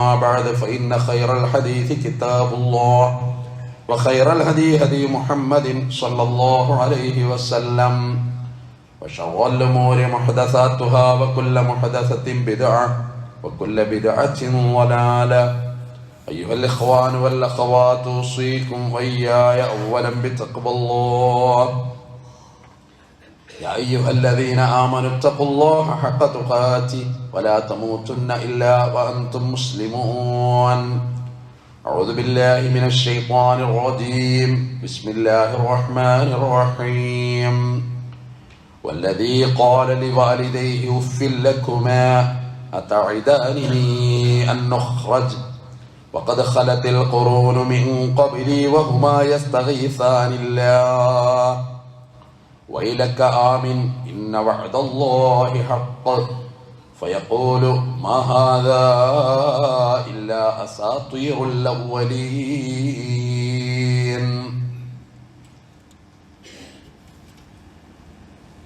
أما بعد فإن خير الحديث كتاب الله وخير الهدي هدي محمد صلى الله عليه وسلم وشر الأمور محدثاتها وكل محدثة بدعة وكل بدعة ضلالة أيها الإخوان والأخوات أوصيكم وإياي أولا بتقوى الله يا أيها الذين آمنوا اتقوا الله حق تقاته ولا تموتن إلا وأنتم مسلمون. أعوذ بالله من الشيطان الرجيم. بسم الله الرحمن الرحيم. والذي قال لوالديه أف لكما أتعدانني أن نخرج؟ وقد خلت القرون من قبلي وهما يستغيثان الله. ويلك آمن إن وعد الله حق فيقول ما هذا إلا أساطير الأولين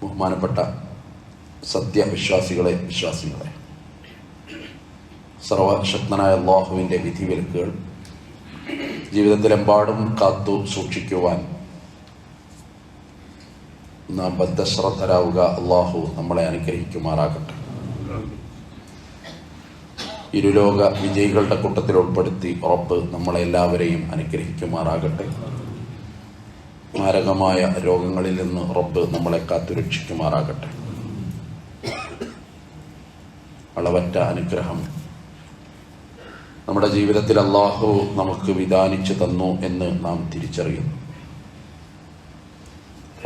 ബഹുമാനപ്പെട്ട സത്യവിശ്വാസികളെ വിശ്വാസികളെ സർവശക്തനായ അള്ളാഹുവിൻ്റെ വിധിവിലക്കുകൾ ജീവിതത്തിലെമ്പാടും കാത്തു സൂക്ഷിക്കുവാൻ നാം ബദ്ധശ്രദ്ധരാവുക. അള്ളാഹു നമ്മളെ അനുഗ്രഹിക്കുമാറാകട്ടെ. ഇരുലോക വിജയികളുടെ കൂട്ടത്തിൽ ഉൾപ്പെടുത്തി ഉറപ്പ് നമ്മളെ എല്ലാവരെയും അനുഗ്രഹിക്കുമാറാകട്ടെ. മാരകമായ രോഗങ്ങളിൽ നിന്ന് റബ്ബ് നമ്മളെ കാത്തുരക്ഷിക്കുമാറാകട്ടെ. അളവറ്റ അനുഗ്രഹം നമ്മുടെ ജീവിതത്തിൽ അള്ളാഹു നമുക്ക് വിധാനിച്ചു തന്നു എന്ന് നാം തിരിച്ചറിയുന്നു.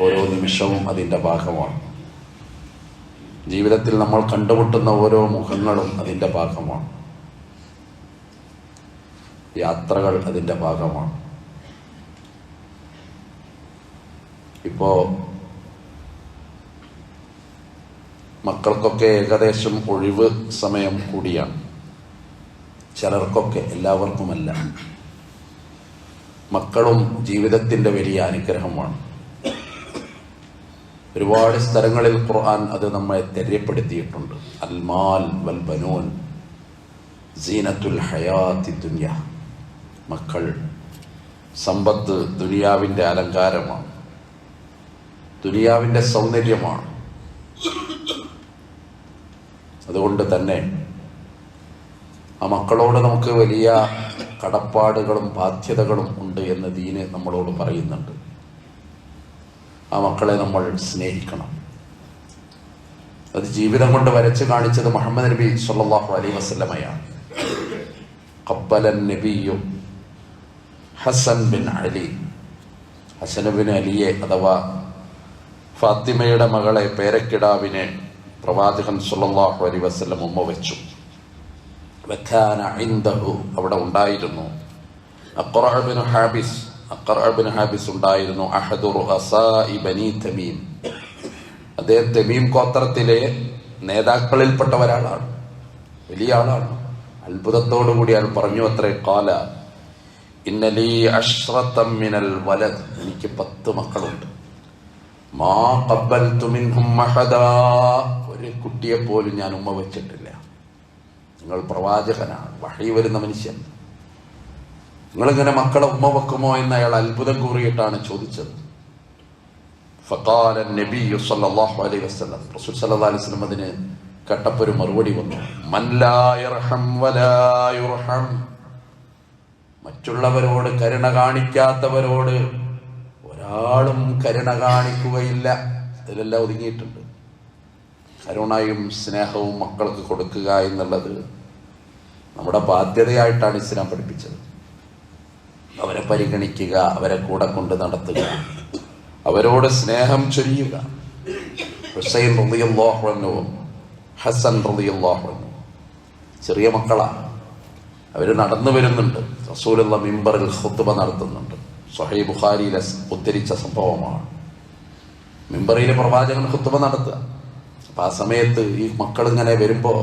ഓരോ നിമിഷവും അതിന്റെ ഭാഗമാണ്. ജീവിതത്തിൽ നമ്മൾ കണ്ടുമുട്ടുന്ന ഓരോ മുഖങ്ങളും അതിന്റെ ഭാഗമാണ്. യാത്രകൾ അതിന്റെ ഭാഗമാണ്. ഇപ്പോ മക്കൾക്കൊക്കെ ഏകദേശം ഒഴിവ് സമയം കൂടിയാണ്. ചിലർക്കൊക്കെ എല്ലാവർക്കുമല്ല. മക്കളും ജീവിതത്തിന്റെ വലിയ അനുഗ്രഹമാണ്. ഒരുപാട് സ്ഥലങ്ങളിൽ ഖുർആൻ അത് നമ്മെ തെര്യപ്പെടുത്തിയിട്ടുണ്ട്. അൽമാൽ വൽ ബനൂൻ സീനത്തുൽ ഹയാത്തി ദുനിയ. മക്കൾ സമ്പത്ത് ദുനിയാവിന്റെ അലങ്കാരമാണ്. ദുനിയാവിന്റെ സൗന്ദര്യമാണ്. അതുകൊണ്ട് തന്നെ ആ മക്കളോട് നമുക്ക് വലിയ കടപ്പാടുകളും ബാധ്യതകളും ഉണ്ട് എന്ന് ദീന് നമ്മളോട് പറയുന്നുണ്ട്. ആ മക്കളെ നമ്മൾ സ്നേഹിക്കണം. അത് ജീവിതം കൊണ്ട് വരച്ച് കാണിച്ചത് മുഹമ്മദ് നബി സല്ലാഹു അലൈ വസ്ലമയാണ് കബ്ബലൻ നബിയും Hasan bin Ali. Hasan bin അലിയെ അഥവാ ഫാത്തിമയുടെ മകളെ പേരക്കിടാവിനെ പ്രവാചകൻ സുല്ലാഹു അലി വസ്ലം ഉമ്മ വെച്ചു. അവിടെ ഉണ്ടായിരുന്നു. ബിൻ ഹാബിസ് അക്കർബിൻ ഹാബിസ് ഉണ്ടായിരുന്നു അഹദുർ ബനി തമീം. അദ്ദേഹം തമീം ഗോത്രത്തിലെ നേതാക്കളിൽപ്പെട്ട ഒരാളാണ് വലിയ ആളാണ്. അത്ഭുതത്തോടു കൂടി അയാൾ പറഞ്ഞു അത്രേ കാല ഇന്നലി അഷ്റത്തം മിനൽ വലത് എനിക്ക് പത്ത് മക്കളുണ്ട്. മാ അഹദാ ഒരു കുട്ടിയെ പോലും ഞാൻ ഉമ്മ വെച്ചിട്ടില്ല. നിങ്ങൾ പ്രവാചകനാണ് വഴി വരുന്ന മനുഷ്യൻ. നിങ്ങളിങ്ങനെ മക്കളെ ഉമ്മ വെക്കുമോ എന്ന് അയാൾ അത്ഭുതം കൂറിയിട്ടാണ് ചോദിച്ചത്. അലൈഹി റസൂൽ അലൈഹി അതിന് കട്ടപ്പൊരു മറുപടി വന്നു. മറ്റുള്ളവരോട് കരുണ കാണിക്കാത്തവരോട് ഒരാളും കരുണ കാണിക്കുകയില്ല. ഇതിലെല്ലാം ഒതുങ്ങിയിട്ടുണ്ട്. കരുണയും സ്നേഹവും മക്കൾക്ക് കൊടുക്കുക എന്നുള്ളത് നമ്മുടെ ബാധ്യതയായിട്ടാണ് ഇസ്ലാം പഠിപ്പിച്ചത്. അവരെ പരിഗണിക്കുക അവരെ കൂടെ കൊണ്ട് നടത്തുക അവരോട് സ്നേഹം ചൊരിയുക. ഹുസൈൻ റളിയല്ലാഹുവിനും ഹസൻ റളിയല്ലാഹുവിനും ചെറിയ മക്കളാണ് അവർ നടന്നു വരുന്നുണ്ട്. റസൂലുള്ള മിമ്പറിൽ ഖുത്ബ നടത്തുന്നുണ്ട്. സൊഹൈ ബുഖാരിയിലെ ഉദ്ധരിച്ച സംഭവമാണ്. മിമ്പറിയിലെ പ്രവാചകൻ ഖുത്ബ നടത്തുക. അപ്പം ആ സമയത്ത് ഈ മക്കൾ ഇങ്ങനെ വരുമ്പോൾ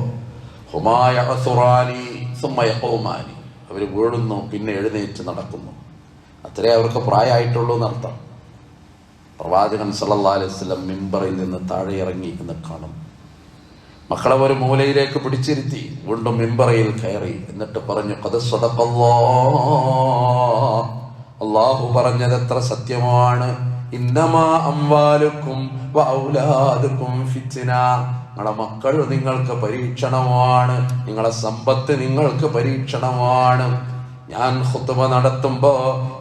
ഹുമായ സുമ്മയഹുമാനി അവർ വീഴുന്നു പിന്നെ എഴുന്നേറ്റ് നടക്കുന്നു. അത്രേ അവർക്ക് പ്രായമായിട്ടുള്ളൂ എന്നർത്ഥം. പ്രവാചകൻ സല്ലാ മിമ്പറിൽ നിന്ന് താഴെ ഇറങ്ങി എന്ന് കാണും. മക്കളെ ഒരു മൂലയിലേക്ക് പിടിച്ചിരുത്തി വീണ്ടും മിമ്പറയിൽ കയറി. എന്നിട്ട് പറഞ്ഞു കത് സ്വതപ്പല്ലോ അള്ളാഹു പറഞ്ഞത് എത്ര സത്യമാണ്. ഇന്നമാ അംവാലുക്കും നിങ്ങളെ മക്കൾ നിങ്ങൾക്ക് പരീക്ഷണമാണ്. നിങ്ങളെ സമ്പത്ത് നിങ്ങൾക്ക് പരീക്ഷണമാണ്. ഞാൻ ഹുത്തുമ നടത്തുമ്പോ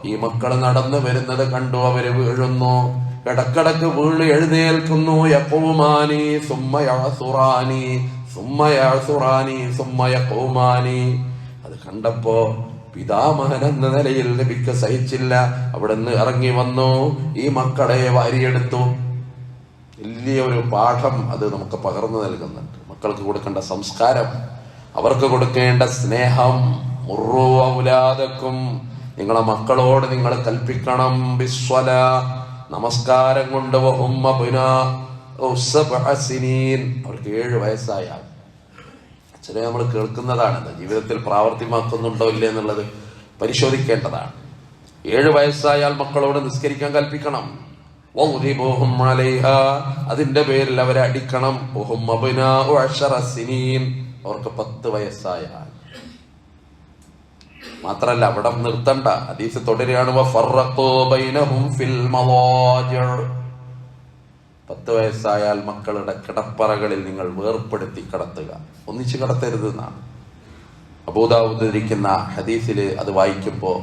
ഈ മക്കൾ നടന്നു വരുന്നത് കണ്ടു അവർ വീഴുന്നു. ഇടക്കിടക്ക് വീണ് എഴുന്നേൽക്കുന്നു. യഖൂമാനി സുമ്മയസുറാനി സുമ്മയസുറാനി സുമ്മയഖൂമാനി അത് കണ്ടപ്പോ പിതാമഹൻ എന്ന നിലയിൽ നബിക്ക് സഹിച്ചില്ല. അവിടെ നിന്ന് ഇറങ്ങി വന്നു. ഈ മക്കളെ വാരിയെടുത്തു. വലിയ ഒരു പാഠം അത് നമുക്ക് പകർന്നു നൽകുന്നുണ്ട്. മക്കൾക്ക് കൊടുക്കേണ്ട സംസ്കാരം അവർക്ക് കൊടുക്കേണ്ട സ്നേഹം മുറുവലാതക്കും നിങ്ങളെ മക്കളോട് നിങ്ങൾ കൽപ്പിക്കണം. ബിസ്വല നമസ്കാരം കൊണ്ട് അവർക്ക് ഏഴ് വയസ്സായ ചില നമ്മൾ കേൾക്കുന്നതാണ്. ജീവിതത്തിൽ പ്രാവർത്തികമാക്കുന്നുണ്ടോ ഇല്ലേ എന്നുള്ളത് പരിശോധിക്കേണ്ടതാണ്. ഏഴ് വയസ്സായാൽ മക്കളോട് നിസ്കരിക്കാൻ കൽപ്പിക്കണം. അതിന്റെ പേരിൽ അവരെ അടിക്കണം. അവർക്ക് പത്ത് വയസ്സായ മാത്രല്ല അവിടെ നിർത്തണ്ട. അതീസ് തുടരുകയാണ്. പത്ത് വയസ്സായാൽ മക്കളുടെ കിടപ്പറകളിൽ നിങ്ങൾ വേർപ്പെടുത്തി കിടത്തുക. ഒന്നിച്ച് കിടത്തരുത് എന്നാണ്. അബൂദാവൂദ് ഇരിക്കുന്ന ഹദീസിൽ അത് വായിക്കുമ്പോൾ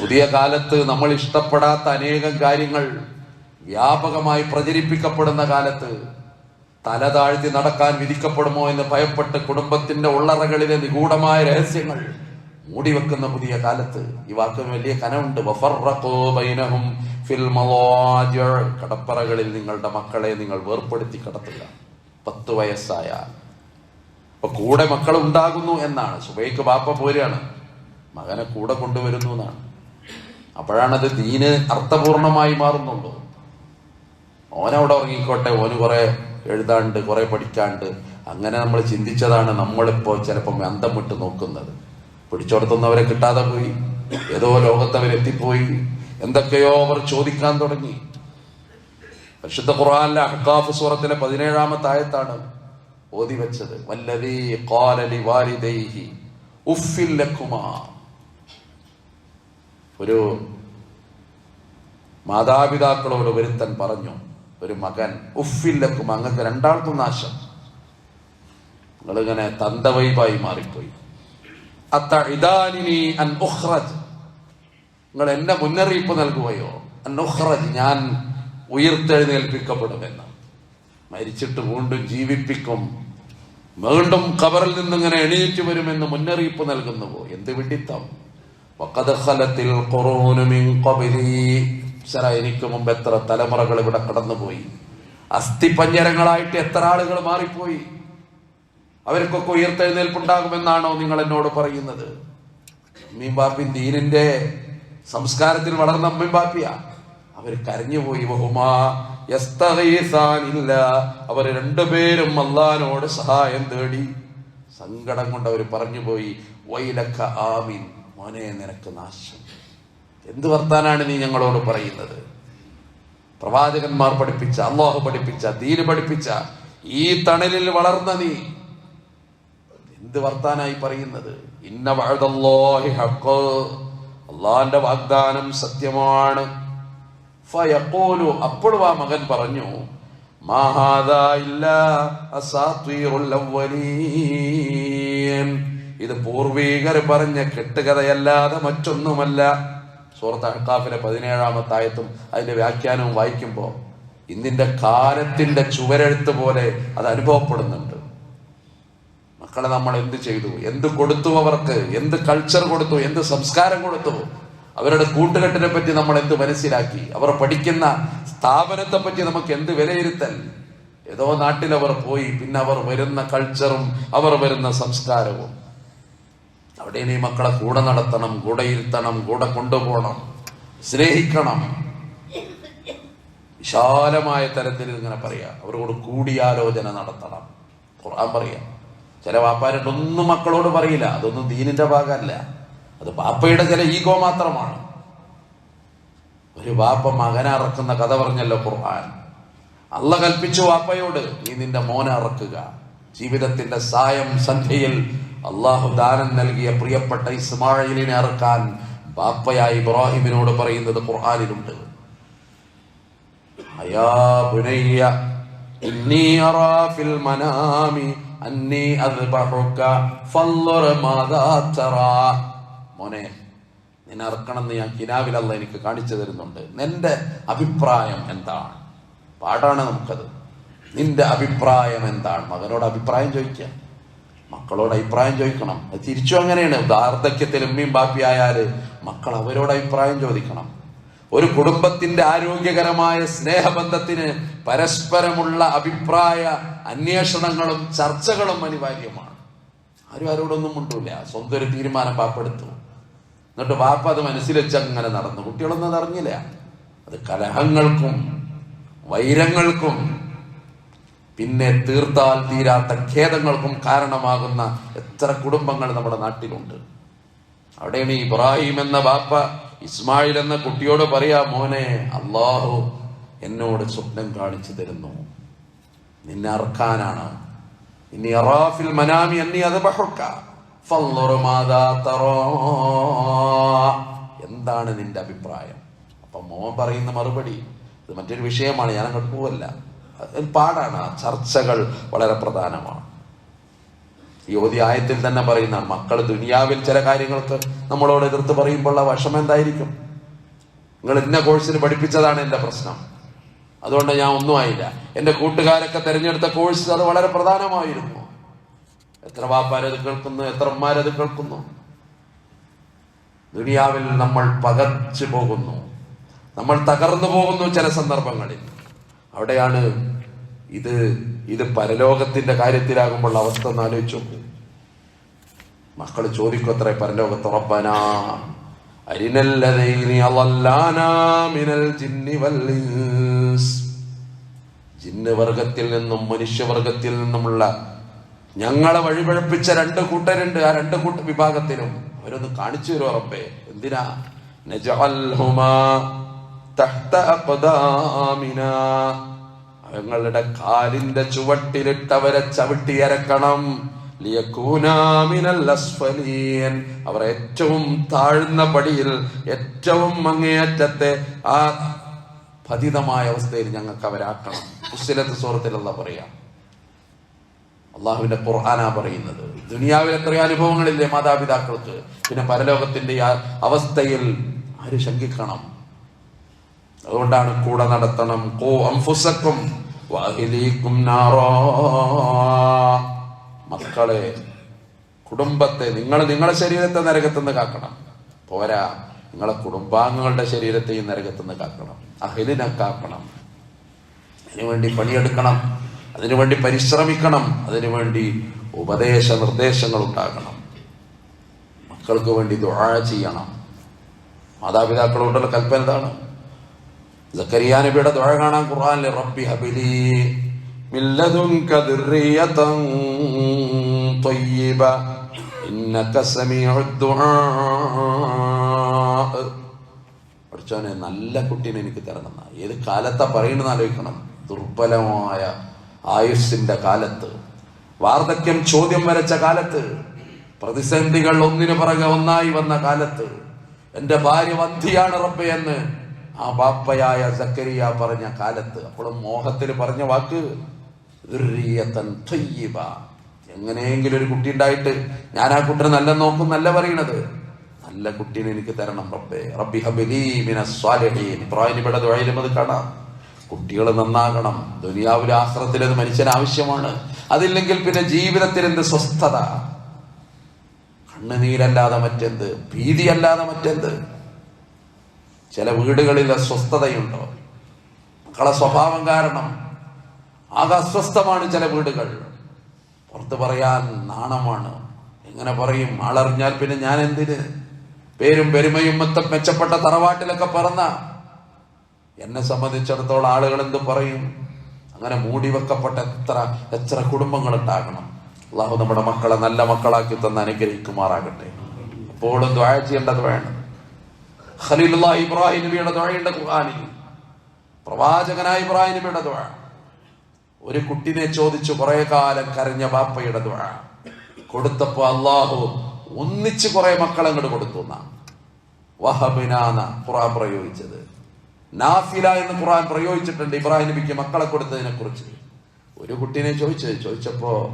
പുതിയ കാലത്ത് നമ്മൾ ഇഷ്ടപ്പെടാത്ത അനേകം കാര്യങ്ങൾ വ്യാപകമായി പ്രചരിപ്പിക്കപ്പെടുന്ന കാലത്ത് തല താഴ്ത്തി നടക്കാൻ വിധിക്കപ്പെടുമോ എന്ന് ഭയപ്പെട്ട് കുടുംബത്തിന്റെ ഉള്ളറകളിലെ നിഗൂഢമായ രഹസ്യങ്ങൾ മൂടിവെക്കുന്ന പുതിയ കാലത്ത് ഈ വാക്കിന് വലിയ കനമുണ്ട്. കടപ്പറകളിൽ നിങ്ങളുടെ മക്കളെ നിങ്ങൾ വേർപ്പെടുത്തി കിടത്തുക. പത്ത് വയസ്സായ അപ്പൊ കൂടെ മക്കൾ ഉണ്ടാകുന്നു എന്നാണ്. സുബൈക്ക് ബാപ്പ പോരാണ് മകനെ കൂടെ കൊണ്ടുവരുന്നു എന്നാണ്. അപ്പോഴാണത് ദീന് അർത്ഥപൂർണമായി മാറുന്നുള്ളൂ ഓനവിടെ ഉറങ്ങിക്കോട്ടെ ഓന് കുറെ എഴുതാണ്ട് കുറെ പഠിക്കാണ്ട്. അങ്ങനെ നമ്മൾ ചിന്തിച്ചതാണ് നമ്മളിപ്പോ ചിലപ്പം അന്തം വിട്ട് നോക്കുന്നത്. പിടിച്ചോടത്തുന്നവരെ കിട്ടാതെ പോയി ഏതോ ലോകത്തവരെത്തിപ്പോയി എന്തൊക്കെയോ അവർ ചോദിക്കാൻ തുടങ്ങി. പരിശുദ്ധ ഖുർആനിലെ അഹ്കാഫ് സൂറത്തിലെ പതിനേഴാമത്തെ ആയത്താണ് ഓതി വെച്ചത്. വല്ലതീ വാലിദൈഹി ഒരു മാതാപിതാക്കളോട് ഒരുത്തൻ പറഞ്ഞു ഒരു മകൻ ഉഫില്ലക്കും അങ്ങക്ക് രണ്ടാൾക്കും നാശം. നിങ്ങളിങ്ങനെ തന്തവൈബായി മാറിപ്പോയി. നിങ്ങൾ എന്നെ മുന്നറിയിപ്പ് നൽകുകയോ അൻ ഉഖ്റജ് ഞാൻ ഉയർത്തെഴുന്നേൽപ്പിക്കപ്പെടുമെന്ന്. മരിച്ചിട്ട് വീണ്ടും ജീവിപ്പിക്കും. വീണ്ടും കബറിൽ നിന്നിങ്ങനെ എണീറ്റ് വരുമെന്ന് മുന്നറിയിപ്പ് നൽകുന്നുവോ? എന്ത് വിഡിത്തം? ശര എനിക്ക് മുമ്പ് എത്ര തലമുറകൾ ഇവിടെ കടന്നുപോയി. അസ്ഥിപഞ്ജരങ്ങളായിട്ട് എത്ര ആളുകൾ മാറിപ്പോയി. അവർക്കൊക്കെ ഉയർത്തെഴുന്നേൽപ്പുണ്ടാകുമെന്നാണോ നിങ്ങൾ എന്നോട് പറയുന്നത്? മീൻബാപ്പി ദീനിന്റെ സംസ്കാരത്തിൽ വളർന്ന മീൻബാപ്പിയ ബാപ്പിയ. അവർ കരഞ്ഞുപോയി. ബഹുമാ അവർ രണ്ടുപേരും അള്ളഹാനോട് സഹായം തേടി സങ്കടം കൊണ്ട് അവർ പറഞ്ഞുപോയി. വൈലക്ക ആമീൻ. മോനെ നിനക്ക് നാശം. എന്ത് വർത്താനാണ് നീ ഞങ്ങളോട് പറയുന്നത്? പ്രവാചകന്മാർ പഠിപ്പിച്ച അള്ളാഹു പഠിപ്പിച്ച ദീന് പഠിപ്പിച്ച ഈ തണലിൽ വളർന്ന നീ എന്ത് വർത്താനായി പറയുന്നത്? ഇന്ന വഴുതല്ലോഹി ഹഖ്. അള്ളാന്റെ വാഗ്ദാനം സത്യമാണ്. ഫയഖൂലു അപ്പോഴും ആ മകൻ പറഞ്ഞു ഇത് പൂർവീകർ പറഞ്ഞ കെട്ടുകഥയല്ലാതെ മറ്റൊന്നുമല്ല. സൂറത്ത് അഹ്കാഫിലെ പതിനേഴാമത്തെ ആയത്തും അതിന്റെ വ്യാഖ്യാനവും വായിക്കുമ്പോൾ ഇന്നിന്റെ കാലത്തിന്റെ ചുവരെഴുത്ത് പോലെ അത് അനുഭവപ്പെടുന്നുണ്ട്. മക്കളെ നമ്മൾ എന്ത് ചെയ്തു? എന്ത് കൊടുത്തു അവർക്ക്? എന്ത് കൾച്ചർ കൊടുത്തു? എന്ത് സംസ്കാരം കൊടുത്തു? അവരുടെ കൂട്ടുകെട്ടിനെ പറ്റി നമ്മൾ എന്ത് മനസ്സിലാക്കി? അവർ പഠിക്കുന്ന സ്ഥാപനത്തെ പറ്റി നമുക്ക് എന്ത് വിലയിരുത്തൽ? ഏതോ നാട്ടിൽ അവർ പോയി പിന്നെ അവർ വരുന്ന കൾച്ചറും അവർ വരുന്ന സംസ്കാരവും. അവിടെ ഇനി മക്കളെ കൂടെ നടത്തണം കൂടെ ഇരുത്തണം കൂടെ കൊണ്ടുപോകണം സ്നേഹിക്കണം. വിശാലമായ തരത്തിൽ ഇങ്ങനെ പറയാം. അവരോട് കൂടിയാലോചന നടത്തണം. ഖുർആൻ പറയാം. ചില വാപ്പാരോടൊന്നും മക്കളോട് പറയില്ല. അതൊന്നും ദീനിന്റെ ഭാഗമല്ല. അത് പാപ്പയുടെ ചില ഈഗോ മാത്രമാണ്. ഒരു വാപ്പ മകനെ അറക്കുന്ന കഥ പറഞ്ഞല്ലോ ഖുർആൻ. അല്ല കൽപ്പിച്ചു വാപ്പയോട് നീ നിന്റെ മോനെ അറക്കുക. ജീവിതത്തിന്റെ സായം സന്ധ്യയിൽ അള്ളാഹു ദാനം നൽകിയ പ്രിയപ്പെട്ട ഇസ്മായിലിനെ അറുക്കാൻ ബാപ്പയായ ഇബ്രാഹിമിനോട് പറയുന്നത് ഖുർആാനിലുണ്ട്. അയാ ഇന്നി മനാമി തറാ. നിന്നെ ഞാൻ കിനാവിലല്ല എനിക്ക് കാണിച്ചു തരുന്നുണ്ട്. നിന്റെ അഭിപ്രായം എന്താണ്? പാടാണ് നമുക്കത്. നിന്റെ അഭിപ്രായം എന്താണ്? മകനോട് അഭിപ്രായം ചോദിക്കുക മക്കളോട് അഭിപ്രായം ചോദിക്കണം. തിരിച്ചു അങ്ങനെയാണ്. വാർദ്ധക്യത്തിൽ ഉമ്മയും ബാപ്പിയായാൽ മക്കൾ അവരോട് അഭിപ്രായം ചോദിക്കണം. ഒരു കുടുംബത്തിന്റെ ആരോഗ്യകരമായ സ്നേഹബന്ധത്തിന് പരസ്പരമുള്ള അഭിപ്രായ അന്വേഷണങ്ങളും ചർച്ചകളും അനിവാര്യമാണ്. ആരും ആരോടൊന്നും മുണ്ടൂല. സ്വന്തം ഒരു തീരുമാനം പാപ്പെടുത്തു എന്നിട്ട് വാപ്പ അത് മനസ്സിൽ വെച്ച് അങ്ങനെ നടന്നു. കുട്ടികളൊന്നും അത് അറിഞ്ഞില്ല അത് കലഹങ്ങൾക്കും വൈരങ്ങൾക്കും പിന്നെ തീർത്താൽ തീരാത്ത ഖേദങ്ങൾക്കും കാരണമാകുന്ന എത്ര കുടുംബങ്ങൾ നമ്മുടെ നാട്ടിലുണ്ട്. അവിടെയാണ് ഇബ്രാഹിം എന്ന ബാപ്പ ഇസ്മായിൽ എന്ന കുട്ടിയോട് പറയാ മോനെ അള്ളാഹു എന്നോട് സ്വപ്നം കാണിച്ചു തരുന്നു. നിന്നെ അറക്കാനാണ്. ഇനി അറാഫിൽ മനാമി എന്നി അത് എന്താണ് നിന്റെ അഭിപ്രായം? അപ്പൊ മോൻ പറയുന്ന മറുപടി. ഇത് മറ്റൊരു വിഷയമാണ് ഞാൻ അങ്ങോട്ട് പോവല്ല. പാടാണ്. ചർച്ചകൾ വളരെ പ്രധാനമാണ്. ഈ ആയത്തിൽ തന്നെ പറയുന്ന മക്കൾ ദുനിയാവിൽ ചില കാര്യങ്ങൾക്ക് നമ്മളോട് എതിർത്ത് പറയുമ്പോൾ ആ വശം എന്തായിരിക്കും? നിങ്ങൾ ഇന്ന കോഴ്സിന് പഠിപ്പിച്ചതാണ് എന്റെ പ്രശ്നം. അതുകൊണ്ട് ഞാൻ ഒന്നും ആയില്ല. എന്റെ കൂട്ടുകാരൊക്കെ തിരഞ്ഞെടുത്ത കോഴ്സ് അത് വളരെ പ്രധാനമായിരുന്നു. എത്ര വാപ്പാരത് കേൾക്കുന്നു എത്ര ഉമ്മാരത് കേൾക്കുന്നു. ദുനിയാവിൽ നമ്മൾ പകച്ചു പോകുന്നു. നമ്മൾ തകർന്നു പോകുന്നു ചില സന്ദർഭങ്ങളിൽ. അവിടെയാണ് ഇത് ഇത് പരലോകത്തിന്റെ കാര്യത്തിലാകുമ്പോൾ അവസ്ഥ ഒന്ന് ആലോചിച്ചു മക്കൾ ചോദിക്കത്രേ പരലോകത്ത് ഉറപ്പനാ നിന്നും മനുഷ്യവർഗത്തിൽ നിന്നുമുള്ള ഞങ്ങളെ വഴിപഴപ്പിച്ച രണ്ട് കൂട്ടരുണ്ട് ആ രണ്ട് കൂട്ട വിഭാഗത്തിനും അവരൊന്ന് കാണിച്ചു തരും ഉറപ്പേ എന്തിനാ? ഞങ്ങളുടെ കാലിന്റെ ചുവട്ടിലിട്ടവരെ ചവിട്ടിയരക്കണം. അവർ ഏറ്റവും താഴ്ന്ന പടിയിൽ ഏറ്റവും അങ്ങേയറ്റത്തെ ആ പതിതമായ അവസ്ഥയിൽ ഞങ്ങൾക്ക് അവരാക്കണം ഉസ്സിലത്ത് സുഹൃത്തിലല്ല പറയാം. അള്ളാഹുവിന്റെ ഖുർആനാ പറയുന്നത്. ദുനിയാവിൽ എത്രയോ അനുഭവങ്ങളില്ലേ മാതാപിതാക്കൾക്ക്. പിന്നെ പരലോകത്തിന്റെ അവസ്ഥയിൽ ആര് ശങ്കിക്കണം? അതുകൊണ്ടാണ് കൂടെ നടത്തണം. കോ അംഫുസക്കും മക്കളെ കുടുംബത്തെ നിങ്ങൾ നിങ്ങളുടെ ശരീരത്തെ നരകത്തുനിന്ന് കാക്കണം. പോരാ നിങ്ങളെ കുടുംബാംഗങ്ങളുടെ ശരീരത്തെയും നരകത്തുനിന്ന് കാക്കണം. അഹിലിനെ കാക്കണം. അതിനുവേണ്ടി പണിയെടുക്കണം. അതിനുവേണ്ടി പരിശ്രമിക്കണം. അതിനുവേണ്ടി ഉപദേശ നിർദ്ദേശങ്ങൾ ഉണ്ടാകണം. മക്കൾക്ക് വേണ്ടി ദുഴ ചെയ്യണം. മാതാപിതാക്കളോടുള്ള കൽപ്പന എന്താണ്? സക്കരിയ നബിയുടെ ദുആ കാണാൻ ഖുർആനിൽ റബ്ബി ഹബിലി നല്ല കുട്ടീനെ എനിക്ക് തരണം. ഏത് കാലത്താ പറയണെന്ന് ആലോചിക്കണം ദുർബലമായ ആയുസ്സിന്റെ കാലത്ത് വാർദ്ധക്യം ചോദ്യം വരച്ച കാലത്ത് പ്രതിസന്ധികൾ ഒന്നിനു പിറകെ ഒന്നായി വന്ന കാലത്ത് എന്റെ ഭാര്യ വന്ധിയാണ് റബ്ബെ എന്ന് ആ ബാപ്പയായ സക്കരിയ പറഞ്ഞ കാലത്ത് അപ്പോഴും മോഹത്തിൽ പറഞ്ഞ വാക്ക്. എങ്ങനെയെങ്കിലും ഒരു കുട്ടി ഉണ്ടായിട്ട് ഞാൻ ആ കുട്ടിനെ നല്ല നോക്കും നല്ല പറയണത്. നല്ല കുട്ടീനെ എനിക്ക് തരണം റബ്ബേ. റബ്ബി ഹബിലി മിനസ് സ്വാലിഹീൻ. ഇബ്രാഹിം ഇവിടെ ദുആയിലും അത് കാണാം. കുട്ടികൾ നന്നാകണം. ദുനിയാവിലെ ആശ്രത്തിൽ അത് മനുഷ്യന് ആവശ്യമാണ്. അതില്ലെങ്കിൽ പിന്നെ ജീവിതത്തിൽ എന്ത് സ്വസ്ഥത? കണ്ണുനീരല്ലാതെ മറ്റെന്ത്? ഭീതിയല്ലാതെ മറ്റെന്ത്? ചില വീടുകളിൽ അസ്വസ്ഥതയുണ്ടോ? മക്കളെ സ്വഭാവം കാരണം ആകെ അസ്വസ്ഥമാണ് ചില വീടുകൾ. പുറത്ത് പറയാൻ നാണമാണ്. എങ്ങനെ പറയും? ആളറിഞ്ഞാൽ പിന്നെ ഞാൻ എന്തിന്? പേരും പെരുമയും മൊത്തം മെച്ചപ്പെട്ട തറവാട്ടിലൊക്കെ പറന്ന എന്നെ സംബന്ധിച്ചിടത്തോളം ആളുകൾ എന്ത് പറയും? അങ്ങനെ മൂടി വെക്കപ്പെട്ട എത്ര എത്ര കുടുംബങ്ങൾ ഉണ്ടാകണം അള്ളാഹു നമ്മുടെ മക്കളെ നല്ല മക്കളാക്കി തന്ന് അനുഗ്രഹിക്കുമാറാകട്ടെ. എപ്പോഴും ദ്വാഴ ചെയ്യേണ്ടത് വേണം. ഖലീലുള്ള ഇബ്രാഹിം നബിയുടെ ദ്വാഴയുണ്ട് ഖുർആനിൽ. പ്രവാചകനായ ഇബ്രാഹിം നബിയുടെ ദുഴ ഒരു കുട്ടിനെ ചോദിച്ചു കുറെ കാലം കരഞ്ഞ ബാപ്പയുടെ ദുആ. കൊടുത്തപ്പോ അള്ളാഹു ഒന്നിച്ച് കുറെ മക്കളെ അങ്ങോട്ട് കൊടുത്തു വഹബിനാന ഖുറാൻ പ്രയോഗിച്ചത്. നാഫില എന്ന് ഖുറാൻ പ്രയോഗിച്ചിട്ടുണ്ട് ഇബ്രാഹിം നബിക്ക് മക്കളെ കൊടുത്തതിനെ കുറിച്ച് ഒരു കുട്ടീനെ ചോദിച്ചു ചോദിച്ചപ്പോ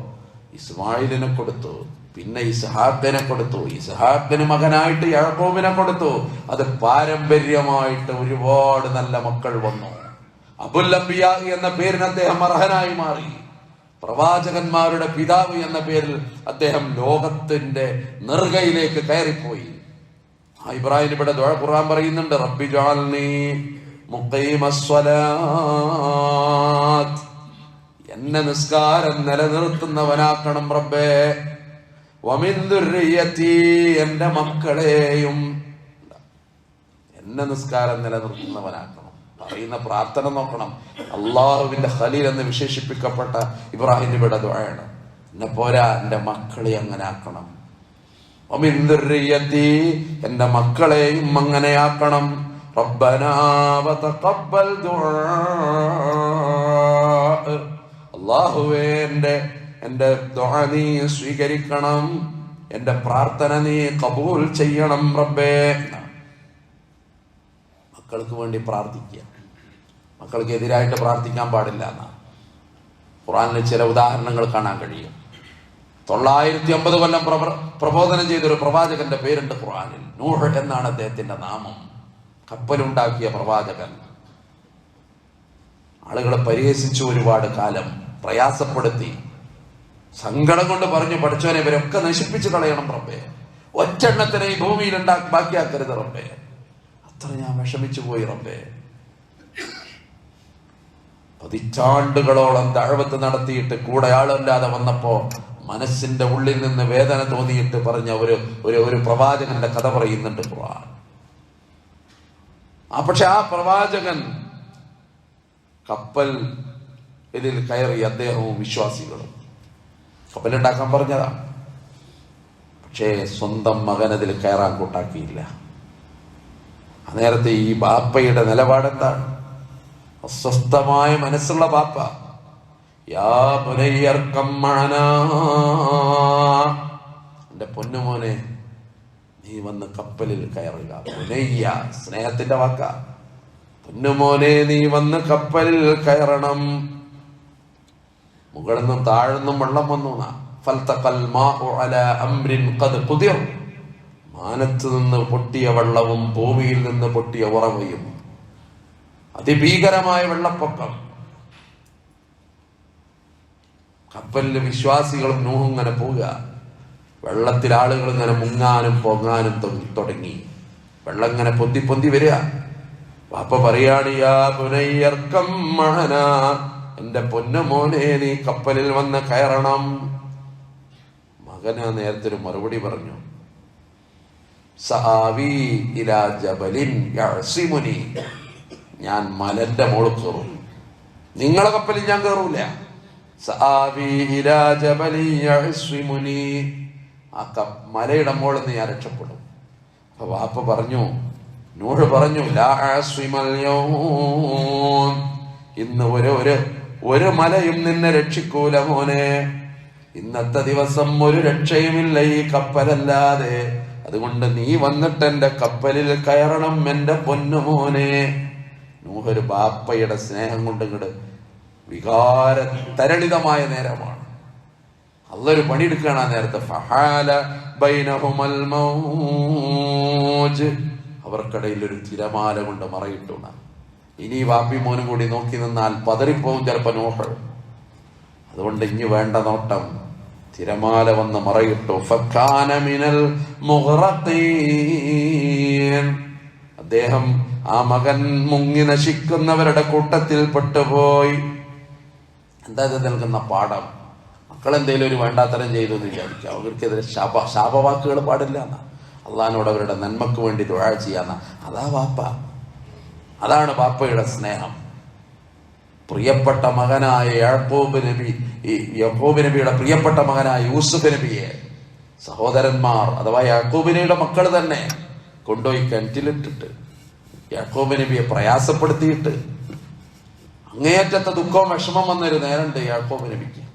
ഇസ്മായിലിനെ കൊടുത്തു. പിന്നെ ഇസ്ഹാഖിനെ കൊടുത്തു. ഇസ്ഹാഖിന് മകനായിട്ട് യാക്കോബിനെ കൊടുത്തു. അത് പാരമ്പര്യമായിട്ട് ഒരുപാട് നല്ല മക്കൾ വന്നു. അബുൽ അംബിയ എന്ന പേരിന് അദ്ദേഹം അർഹനായി മാറി. പ്രവാചകന്മാരുടെ പിതാവ് എന്ന പേരിൽ അദ്ദേഹം ലോകത്തിന്റെ നെറുകയിലേക്ക് കയറിപ്പോയി. ആ ഇബ്രാഹിം ഇവിടെ ദുആ ഖുർആൻ പറയുന്നുണ്ട് റബ്ബി ജാൽനി എന്നെ നിസ്കാരം നിലനിർത്തുന്നവനാക്കണം റബ്ബേ. എന്റെ മക്കളെയും എന്നെ നിസ്കാരം നിലനിർത്തുന്നവനാക്കണം. പറയുന്ന പ്രാർത്ഥന നോക്കണം. അള്ളാഹുവിന്റെ ഹലീൽ എന്ന് വിശേഷിപ്പിക്കപ്പെട്ട ഇബ്രാഹിം നബിയുടെ ദുആയാണ്. എന്നെ പോരാ എന്റെ മക്കളെ അങ്ങനെ ആക്കണം. എന്റെ മക്കളെയും അങ്ങനെയാക്കണം അല്ലാഹുവേ എന്റെ എന്റെ ദുആ നീ സ്വീകരിക്കണം. എന്റെ പ്രാർത്ഥന നീ കബൂൽ ചെയ്യണം റബ്ബേ. മക്കൾക്ക് വേണ്ടി പ്രാർത്ഥിക്കുക. മക്കൾക്ക് എതിരായിട്ട് പ്രാർത്ഥിക്കാൻ പാടില്ല എന്നാണ് ഖുറാനിന് ചില ഉദാഹരണങ്ങൾ കാണാൻ കഴിയും. തൊള്ളായിരത്തി അമ്പത് കൊല്ലം പ്രബോധനം ചെയ്തൊരു പ്രവാചകന്റെ പേരുണ്ട് ഖുറാനിൽ നൂഹ് എന്നാണ് അദ്ദേഹത്തിന്റെ നാമം. കപ്പലുണ്ടാക്കിയ പ്രവാചകൻ. ആളുകളെ പരിഹസിച്ചു ഒരുപാട് കാലം പ്രയാസപ്പെടുത്തി. സങ്കടം കൊണ്ട് പറഞ്ഞു പഠിച്ചവനെ ഇവരൊക്കെ നശിപ്പിച്ച് കളയണം റബ്ബേ. ഒറ്റെണ്ണത്തിനെ ഈ ഭൂമിയിൽ ഉണ്ടാക്കി ബാക്കിയാക്കരുത് റബ്ബേ. അത്ര ഞാൻ വിഷമിച്ചു പോയി റബ്ബേ. പതിറ്റാണ്ടുകളോളം താഴ്വത്ത് നടത്തിയിട്ട് കൂടെ ആളല്ലാതെ വന്നപ്പോ മനസ്സിന്റെ ഉള്ളിൽ നിന്ന് വേദന തോന്നിയിട്ട് പറഞ്ഞ ഒരു ഒരു ഒരു പ്രവാചകന്റെ കഥ പറയുന്നുണ്ട് ആ പക്ഷെ ആ പ്രവാചകൻ കപ്പൽ ഇതിൽ കയറി അദ്ദേഹവും വിശ്വാസികളും. കപ്പലുണ്ടാക്കാൻ പറഞ്ഞതാ. പക്ഷേ സ്വന്തം മകൻ അതിൽ കയറാൻ കൂട്ടാക്കിയില്ല. നേരത്തെ ഈ ബാപ്പയുടെ നിലപാടെന്താണ് അസ്വസ്ഥമായ മനസ്സുള്ള ബാപ്പ. യാ പുനയ്യർക്കം മഅനാ. എന്റെ പൊന്നുമോനെ നീ വന്ന് കപ്പലിൽ കയറുക. പുനയ്യ സ്നേഹത്തിന്റെ വാക്ക. പൊന്നുമോനെ നീ വന്ന് കപ്പലിൽ കയറണം. മുകളിൽ നിന്നും താഴെ വെള്ളം വന്നു. മാനത്ത് നിന്ന് പൊട്ടിയ വെള്ളവും ഭൂമിയിൽ നിന്ന് പൊട്ടിയ ഉറവയും. അതിഭീകരമായ വെള്ളപ്പൊക്കം. കപ്പലിൽ വിശ്വാസികളും നൂഹും ഇങ്ങനെ പോവുക. വെള്ളത്തിൽ ആളുകൾ ഇങ്ങനെ മുങ്ങാനും പൊങ്ങാനും തുടങ്ങി. വെള്ളം ഇങ്ങനെ പൊന്തി പൊന്തി വരിക. വാപ്പ പറയാണിയാ പുനയർക്കം മഹന. എന്റെ പൊന്നമോനെ നീ കപ്പലിൽ വന്ന് കയറണം. മകന് നേരത്തെ ഒരു മറുപടി പറഞ്ഞു. യഅസിമുനി. ഞാൻ മലന്റെ മോളിൽ കയറും. നിങ്ങളെ കപ്പലിൽ ഞാൻ കയറൂല. യഅസിമുനി. ആ കപ്പ മലയുടെ മോളിൽ നിന്ന് ഞാൻ രക്ഷപ്പെടും. അപ്പൊ വാപ്പ പറഞ്ഞു നൂഴ് പറഞ്ഞു ലാ. ഇന്ന് ഒരു ഒരു ഒരു മലയും നിന്നെ രക്ഷിക്കൂല മോനെ. ഇന്നത്തെ ദിവസം ഒരു രക്ഷയുമില്ല ഈ കപ്പലല്ലാതെ. അതുകൊണ്ട് നീ വന്നിട്ട് എന്റെ കപ്പലിൽ കയറണം എന്റെ പൊന്നുമോനെ നൂഹൊരു ബാപ്പയുടെ സ്നേഹം കൊണ്ട് ഇങ്ങട് വികാര തരളിതമായ നേരമാണ്. അതൊരു പണിയെടുക്കുകയാണ് ആ നേരത്തെ. ഫഹാല മൗജ്. അവർക്കിടയിൽ ഒരു തിരമാല കൊണ്ട് മറയിട്ടുണ. ഇനി ഈ വാപ്പി മോനും കൂടി നോക്കി നിന്നാൽ പതറിപ്പോവും ചിലപ്പോ നോഹ അതുകൊണ്ട് ഇനി വേണ്ട നോട്ടം. തിരമാല വന്ന് മറയിട്ടു. മിനൽ. അദ്ദേഹം ആ മകൻ മുങ്ങി നശിക്കുന്നവരുടെ കൂട്ടത്തിൽ പെട്ടുപോയി. എന്താ ഇത് നൽകുന്ന പാഠം? മക്കൾ എന്തെങ്കിലും ഒരു വേണ്ടാത്തരം ചെയ്തു എന്ന് വിചാരിക്കുക അവർക്കെതിരെ ശാപ ശാപവാക്കുകൾ പാടില്ല എന്നാ. അള്ളഹാനോട് അവരുടെ നന്മക്ക് വേണ്ടി ദുഴ ചെയ്യാന്ന. അതാ വാപ്പ. അതാണ് ബാപ്പയുടെ സ്നേഹം. പ്രിയപ്പെട്ട മകനായ യാക്കോബ് നബി ഈ യഹോബ് നബിയുടെ പ്രിയപ്പെട്ട മകനായ യൂസുഫ് നബിയെ സഹോദരന്മാർ അഥവാ യാക്കോബ് നബിയുടെ മക്കൾ തന്നെ കൊണ്ടുപോയി കിണറ്റിലിട്ടിട്ട് യാക്കോബ് നബിയെ പ്രയാസപ്പെടുത്തിയിട്ട് അങ്ങേയറ്റത്തെ ദുഃഖവും വിഷമം വന്നൊരു നേരമുണ്ട് യാക്കോബ് നബിക്ക്.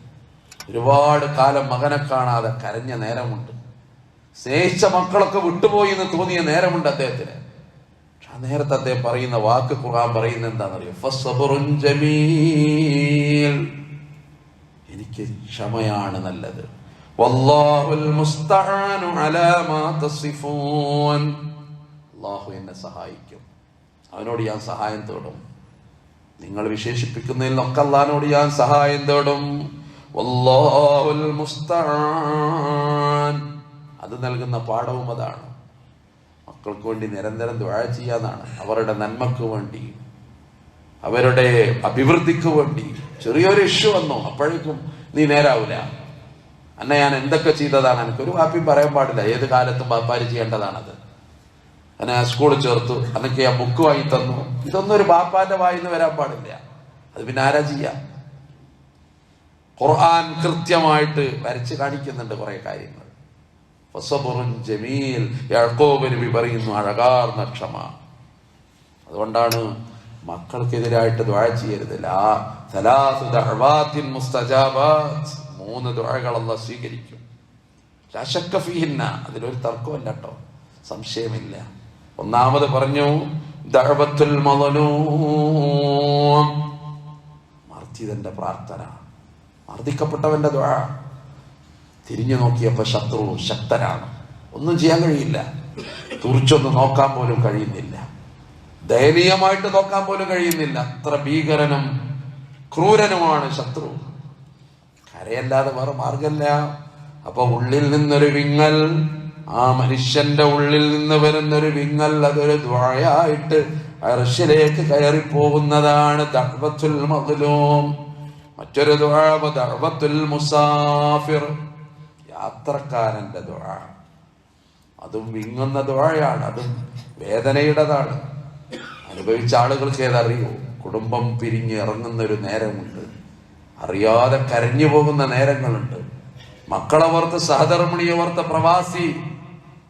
ഒരുപാട് കാലം മകനെ കാണാതെ കരഞ്ഞ നേരമുണ്ട്. സ്നേഹിച്ച മക്കളൊക്കെ വിട്ടുപോയി എന്ന് തോന്നിയ നേരമുണ്ട് അദ്ദേഹത്തിന്. നേരത്തെ അദ്ദേഹം പറയുന്ന വാക്ക് ഖുർആൻ പറയുന്ന എന്താണെന്നറിയോ? ജമീൽ. എനിക്ക് ക്ഷമയാണ് നല്ലത്. അല്ലാഹു എന്നെ സഹായിക്കും. അവനോട് ഞാൻ സഹായം തേടും. നിങ്ങൾ വിശേഷിപ്പിക്കുന്നതിൽ നിന്നൊക്കെ അള്ളഹാനോട് ഞാൻ സഹായം തേടും. അത് നൽകുന്ന പാഠവും അതാണ്. മക്കൾക്ക് വേണ്ടി നിരന്തരം ദുആ ചെയ്യാന്നാണ്. അവരുടെ നന്മക്ക് വേണ്ടി അവരുടെ അഭിവൃദ്ധിക്ക് വേണ്ടി. ചെറിയൊരു ഇഷ്യൂ വന്നു. അപ്പോഴേക്കും നീ നേരാവില്ല അന്ന ഞാൻ എന്തൊക്കെ ചെയ്തതാണ്? എനിക്കൊരു വാപ്പിയും പറയാൻ പാടില്ല. ഏത് കാലത്തും ബാപ്പാര് ചെയ്യേണ്ടതാണത്. എന്നെ സ്കൂളിൽ ചേർത്തു. അന്നൊക്കെ ആ ബുക്ക് വാങ്ങി തന്നു. ഇതൊന്നും ഒരു ബാപ്പാന്റെ വായിന്ന് വരാൻ പാടില്ല. അത് പിന്നെ ആരാ ചെയ്യാം? ഖുർആൻ കൃത്യമായിട്ട് വരച്ച് കാണിക്കുന്നുണ്ട് കുറെ കാര്യങ്ങൾ. ജമീൽ. യാക്കോബ് നബി പറയുന്നു അഴകാർന്ന ക്ഷമ. അതുകൊണ്ടാണ് മക്കൾക്കെതിരായിട്ട് ദ്വാഴ ചെയ്യരുത്. മൂന്ന് ദ്വാഴകൾ അല്ലാഹ് സ്വീകരിക്കും. ഫീഹിന്ന. അതിലൊരു തർക്കമല്ല കേട്ടോ സംശയമില്ല. ഒന്നാമത് പറഞ്ഞു ദഴവത്തുൽ മർദ്ദിതന്റെ പ്രാർത്ഥന. മർദ്ദിക്കപ്പെട്ടവന്റെ ദ്വാ തിരിഞ്ഞു നോക്കിയപ്പോൾ ശത്രു ശക്തനാണ്. ഒന്നും ചെയ്യാൻ കഴിയില്ല. തുറിച്ചൊന്ന് നോക്കാൻ പോലും കഴിയുന്നില്ല. ദയനീയമായിട്ട് നോക്കാൻ പോലും കഴിയുന്നില്ല. അത്ര ഭീകരനും ക്രൂരനുമാണ് ശത്രു. കരയല്ലാതെ വേറെ മാർഗമില്ല അപ്പൊ ഉള്ളിൽ നിന്നൊരു വിങ്ങൽ ആ മനുഷ്യന്റെ ഉള്ളിൽ നിന്ന് വരുന്നൊരു വിങ്ങൽ അതൊരു ദ്വായായിട്ട് അർഷിലേക്ക് കയറി പോകുന്നതാണ് ദഅവത്തുൽ മകുലോം മറ്റൊരു ദ്വാഴ ദഅവത്തുൽ മുസാഫിർ. യാത്രക്കാരന്റെ ദുഴ അതും വിങ്ങുന്ന ദുഴയാണ് അതും വേദനയുടേതാണ്. അനുഭവിച്ച ആളുകൾക്ക് ഏതറിയോ കുടുംബം പിരിഞ്ഞ് ഇറങ്ങുന്ന ഒരു നേരമുണ്ട്. അറിയാതെ കരഞ്ഞു പോകുന്ന നേരങ്ങളുണ്ട്. മക്കളവർത്ത് സഹധർമ്മിണിയവർത്ത പ്രവാസി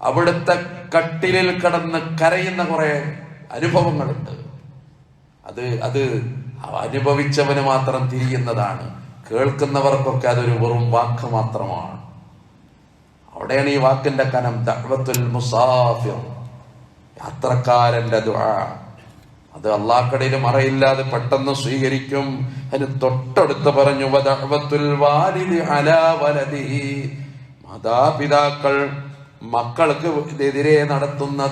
അവിടുത്തെ കട്ടിലിൽ കിടന്ന് കരയുന്ന കുറെ അനുഭവങ്ങളുണ്ട്. അത് അത് അനുഭവിച്ചവന് മാത്രം തിരിയുന്നതാണ്. കേൾക്കുന്നവർക്കൊക്കെ അതൊരു വെറും വാക്ക് മാത്രമാണ്. അവിടെയാണ് ഈ വാക്കിന്റെ കനം. ദഅവത്തുൽ മുസാഫിർ. യാത്രക്കാരന്റെ ദുആ. അത് അള്ളാഹ്ക്കടയിൽ അറിയില്ലാതെ പെട്ടെന്ന് സ്വീകരിക്കും. അതിന് തൊട്ടടുത്ത് പറഞ്ഞു മാതാപിതാക്കൾ മക്കൾക്ക് എതിരെ നടത്തുന്ന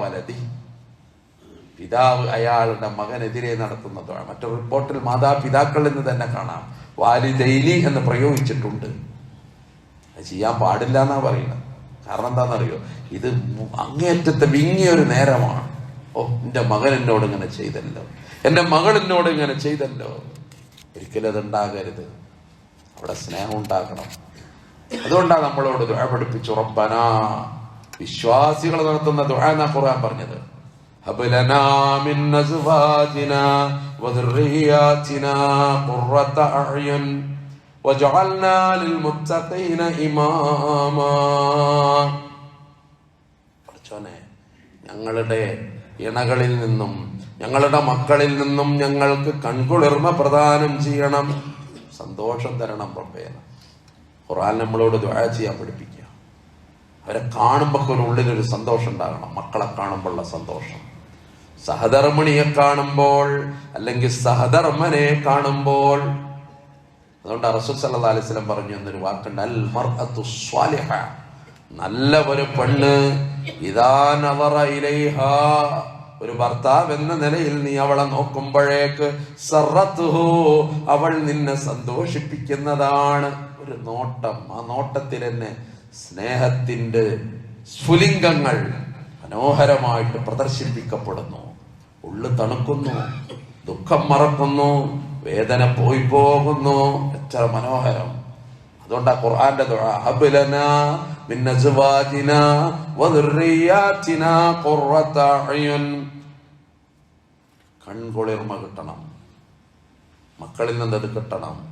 വലദി. പിതാവ് അയാളുടെ മകനെതിരെ നടത്തുന്ന ദുആ. മറ്റൊരു റിപ്പോർട്ടിൽ മാതാപിതാക്കൾ എന്ന് തന്നെ കാണാം. വാലിദൈനി എന്ന് പ്രയോഗിച്ചിട്ടുണ്ട്. ചെയ്യാൻ പാടില്ല എന്നാ പറയുന്നത്. കാരണം എന്താണെന്നറിയോ? ഇത് അങ്ങേറ്റത്തെ വിങ്ങിയ ഒരു നേരമാണ്. ഓ എന്റെ മകൻ എന്നോട് ഇങ്ങനെ ചെയ്തല്ലോ. എന്റെ മകൾ എന്നോട് ഇങ്ങനെ ചെയ്തല്ലോ. ഒരിക്കലും അതുണ്ടാകരുത്. അവിടെ സ്നേഹം ഉണ്ടാക്കണം അതുകൊണ്ടാണ് നമ്മളോട് ദുഴ പഠിപ്പിച്ചു റബ്ബന വിശ്വാസികൾ നടത്തുന്ന ദുഴ എന്നാ ഖുർആൻ പറഞ്ഞത്. ഹബലനാ മിൻ അസ്വാജിനാ വദുർറിയാതിനാ പഠിച്ചോനെ ഞങ്ങളുടെ ഇണകളിൽ നിന്നും ഞങ്ങളുടെ മക്കളിൽ നിന്നും ഞങ്ങൾക്ക് കൺകുളിർമ പ്രദാനം ചെയ്യണം. സന്തോഷം തരണം പ്രഭേന ഖുറാൻ നമ്മളോട് ദുആ ചെയ്യാൻ പഠിപ്പിക്കുക. അവരെ കാണുമ്പോൾ ഒരു ഉള്ളിലൊരു സന്തോഷം ഉണ്ടാകണം. മക്കളെ കാണുമ്പോഴുള്ള സന്തോഷം. സഹധർമ്മിണിയെ കാണുമ്പോൾ അല്ലെങ്കിൽ സഹധർമ്മനെ കാണുമ്പോൾ അതുകൊണ്ട് റസൂൽ സല്ലാ അലൈഹി വസല്ലം പറഞ്ഞു എന്നൊരു വാക്കുണ്ട് അൽ മർഅത്തു സ്വാലിഹ. നല്ല ഒരു പെണ്ണ് ഇദാ നവറ ഇലൈഹാ. ഒരു ഭർത്താവ് എന്ന നിലയിൽ നീ അവളെ നോക്കുമ്പോഴേക്ക് സറത്തുഹു അവൾ നിന്നെ സന്തോഷിപ്പിക്കുന്നതാണ്. ഒരു നോട്ടം ആ നോട്ടത്തിൽ തന്നെ സ്നേഹത്തിന്റെ സ്ഫുലിംഗങ്ങൾ മനോഹരമായിട്ട് പ്രദർശിപ്പിക്കപ്പെടുന്നു. ഉള്ളു തണുക്കുന്നു ദുഃഖം മറക്കുന്നു വേദന പോയി പോകുന്നു. എത്ര മനോഹരം. അതുകൊണ്ടാ ഖുർആന്റെ ദുആ ഹബ് ലനാ മിൻ അസ്വാജിനാ വദുർരിയാതിനാ ഖുർറത അയുൻ കൺകുളിർമ കിട്ടണം. മക്കളിൽ നിന്ന് അത് കിട്ടണം.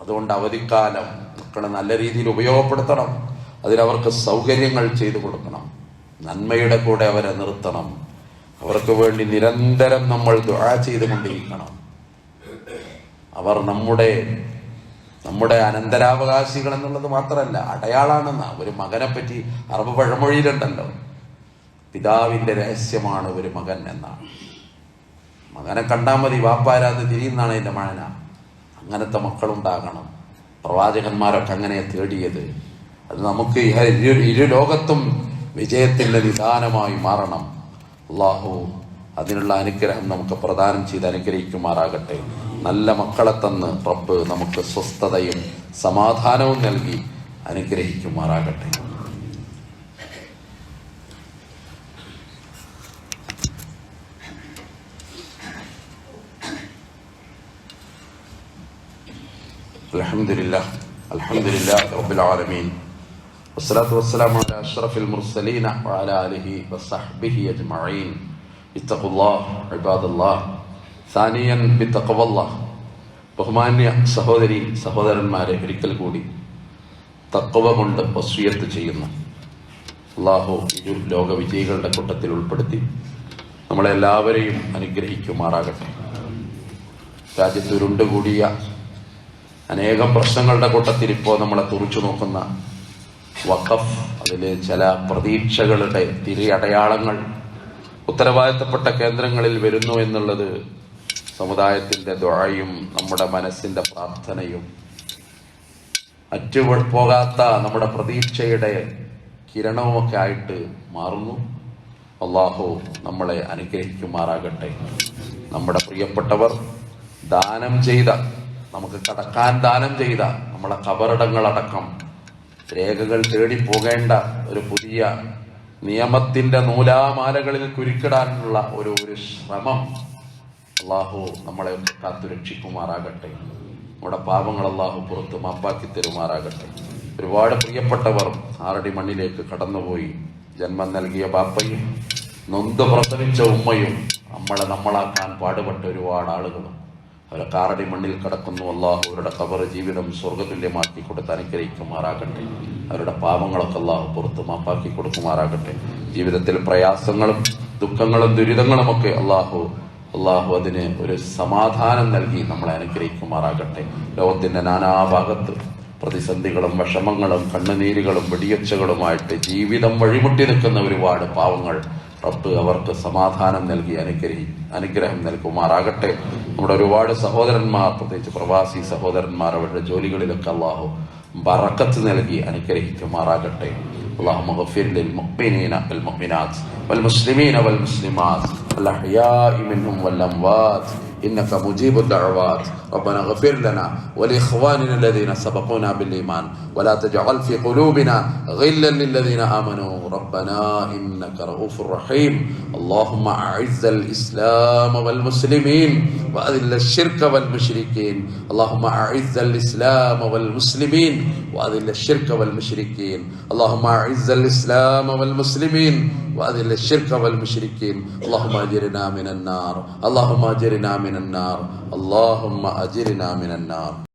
അതുകൊണ്ട് അവധിക്കാലം മക്കളെ നല്ല രീതിയിൽ ഉപയോഗപ്പെടുത്തണം. അതിനവർക്ക് സൗകര്യങ്ങൾ ചെയ്തു കൊടുക്കണം. നന്മയുടെ കൂടെ അവരെ നിർത്തണം. അവർക്ക് വേണ്ടി നിരന്തരം നമ്മൾ ദുഴ ചെയ്തുകൊണ്ടിരിക്കണം. അവർ നമ്മുടെ നമ്മുടെ അനന്തരാവകാശികൾ എന്നുള്ളത് മാത്രമല്ല അടയാളാണെന്ന. ഒരു മകനെ പറ്റി അറബ് പഴമൊഴിയിലുണ്ടല്ലോ. പിതാവിന്റെ രഹസ്യമാണ് ഒരു മകൻ എന്നാണ്. മകനെ കണ്ടാൽ മതി വാപ്പാരാത് തിരിയുന്നാണ് എന്റെ മഴന അങ്ങനത്തെ മക്കളുണ്ടാകണം. പ്രവാചകന്മാരൊക്കെ അങ്ങനെ തേടിയത്. അത് നമുക്ക് ഇരു ഇരു ലോകത്തും വിജയത്തിന്റെ നിദാനമായി മാറണം. അള്ളാഹു അതിനുള്ള അനുഗ്രഹം നമുക്ക് പ്രദാനം ചെയ്ത് അനുഗ്രഹിക്കുമാറാകട്ടെ. നല്ല മക്കളെ തന്ന് റബ്ബ് നമുക്ക് സ്വസ്ഥതയും സമാധാനവും നൽകി അനുഗ്രഹിക്കുമാറാകട്ടെ. അലഹമില്ല അലഹമില്ല അഷ്റഫിൽ മുർസലീന അലാ അലിഹി ഇത്തഖുല്ലാ ഇബാദുല്ലാ. സാനിയൻ ബിത്തഖവല്ല. ബഹുമാന്യ സഹോദരി സഹോദരന്മാരെ ഒരിക്കൽ കൂടി തക്കവ കൊണ്ട് വസ്വീയത്ത് ചെയ്യുന്നു. അള്ളാഹു ഇരു ലോക വിജയികളുടെ കൂട്ടത്തിൽ ഉൾപ്പെടുത്തി നമ്മളെല്ലാവരെയും അനുഗ്രഹിക്കുമാറാകട്ടെ. രാജ്യത്ത് ഉരുണ്ടുകൂടിയ അനേകം പ്രശ്നങ്ങളുടെ കൂട്ടത്തിൽ ഇപ്പോൾ നമ്മളെ തുറച്ചു നോക്കുന്ന വഖഫ് അതിലെ ചില പ്രതീക്ഷകളുടെ തിരിയടയാളങ്ങൾ ഉത്തരവാദിത്തപ്പെട്ട കേന്ദ്രങ്ങളിൽ വരുന്നു എന്നുള്ളത് സമുദായത്തിന്റെ ദ്വായും നമ്മുടെ മനസ്സിന്റെ പ്രാർത്ഥനയും. അറ്റുപോകാത്ത നമ്മുടെ പ്രതീക്ഷയുടെ കിരണവുമൊക്കെ ആയിട്ട് മാറുന്നു. അള്ളാഹു നമ്മളെ അനുഗ്രഹിക്കുമാറാകട്ടെ. നമ്മുടെ പ്രിയപ്പെട്ടവർ ദാനം ചെയ്ത നമുക്ക് കടക്കാൻ ദാനം ചെയ്ത നമ്മളെ കബറിടങ്ങളടക്കം രേഖകൾ തേടി പോകേണ്ട ഒരു പുതിയ നിയമത്തിന്റെ നൂലാമാലകളിൽ കുരുക്കിടാനുള്ള ഒരു ഒരു ശ്രമം അള്ളാഹു നമ്മളെ കാത്തുരക്ഷിക്കുമാറാകട്ടെ. നമ്മുടെ പാപങ്ങൾ അള്ളാഹു പുറത്ത് മാപ്പാക്കി തരുമാറാകട്ടെ. ഒരുപാട് പ്രിയപ്പെട്ടവർ ആറടി മണ്ണിലേക്ക് കടന്നുപോയി. ജന്മം നൽകിയ ബാപ്പയും നൊന്ത് പ്രസവിച്ച ഉമ്മയും നമ്മളെ നമ്മളാക്കാൻ പാടുപെട്ട ഒരുപാട് ആളുകളും അവരെ കാറടി മണ്ണിൽ കിടക്കുന്നു. അള്ളാഹു അവരുടെ കബർ ജീവിതം സ്വർഗതുല്യമാക്കി കൊടുത്ത് അനുഗ്രഹിക്കുമാറാകട്ടെ. അവരുടെ പാപങ്ങളൊക്കെ അള്ളാഹു പുറത്ത് മാപ്പാക്കി കൊടുക്കുമാറാകട്ടെ. ജീവിതത്തിൽ പ്രയാസങ്ങളും ദുഃഖങ്ങളും ദുരിതങ്ങളുമൊക്കെ അള്ളാഹു അള്ളാഹു അതിന് ഒരു സമാധാനം നൽകി നമ്മളെ അനുഗ്രഹിക്കുമാറാകട്ടെ. ലോകത്തിന്റെ നാനാഭാഗത്ത് പ്രതിസന്ധികളും വിഷമങ്ങളും കണ്ണുനീരുകളും വെടിയച്ചകളുമായിട്ട് ജീവിതം വഴിമുട്ടി നിൽക്കുന്ന ഒരുപാട് പാവങ്ങൾ റബ്ബ് അവർക്ക് സമാധാനം നൽകി അനുഗ്രഹി അനുഗ്രഹം നൽകുമാറാകട്ടെ നമ്മുടെ ഒരുപാട് സഹോദരന്മാർ പ്രത്യേകിച്ച് പ്രവാസി സഹോദരന്മാർ അവരുടെ ജോലികളിലൊക്കെ അള്ളാഹു ബറക്കത്ത് നൽകി അനുഗ്രഹിക്കുമാറാകട്ടെ اللهم اغفر للمؤمنين والمؤمنات والمسلمين والمسلمات الأحياء منهم والأموات إنك مجيب الدعوات. ربنا اغفر لنا ولإخواننا الذين سبقونا بالإيمان. ولا تجعل في قلوبنا غلا للذين آمنوا. ربنا إنك رؤوف رحيم. اللهم أعز الإسلام والمسلمين وأذل الشرك والمشركين. اللهم أعز الإسلام والمسلمين وأذل الشرك والمشركين. اللهم أعز الإسلام والمسلمين وأذل الشرك والمشركين. اللهم أجرنا من النار. اللهم أجرنا من النار. اللهم أجرنا من النار.